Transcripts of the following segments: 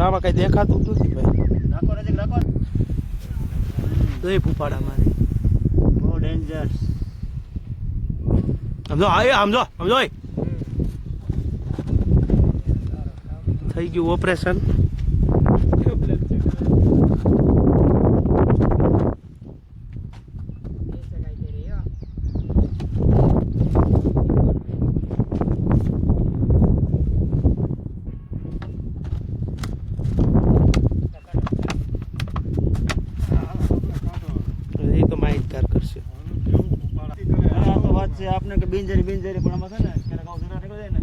આમાં કઈ દેખાતું નથી ભાઈ. દહીં ફૂફાડા મારે. બહુ ડેન્જર સમજો આય સમજો સમજો થઈ ગયું ઓપરેશન છે આપને કે બિનજરી બિનજરી પણ આમાં છે ને, ક્યારેક આવું જરા નીકળી જાય ને.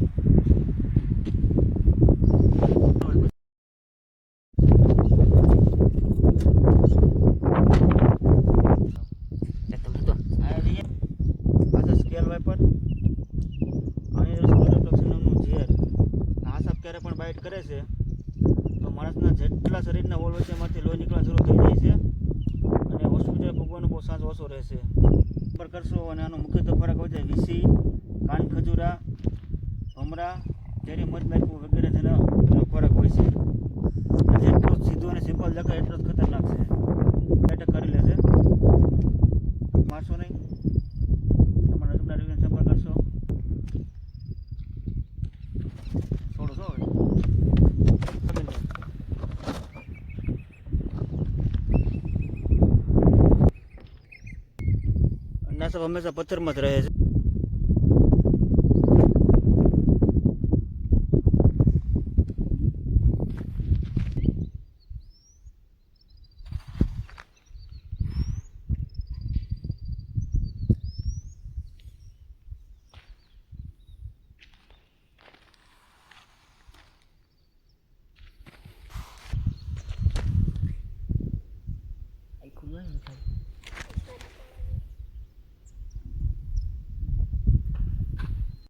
બાઇટ કરે છે, તો માણસના જેટલા શરીરના હોલ વચ્ચેમાંથી લોહી નીકળવા શરૂ થઈ જાય છે, અને હોસ્પિટલ ભોગવાનો બહુ સાંજ ઓછો રહેશે. પર કરશો અને આનો મુખ્યત્વે ખોરાક હોય છે વીસી, કાન ખજૂરા ભમરા કેરી મધ વગેરે એનો ખોરાક હોય છે. જેટલું સીધું અને સિમ્પલ દેખાય એટલો જ નાસબ હંમેશા પથ્થરમાં જ રહે છે.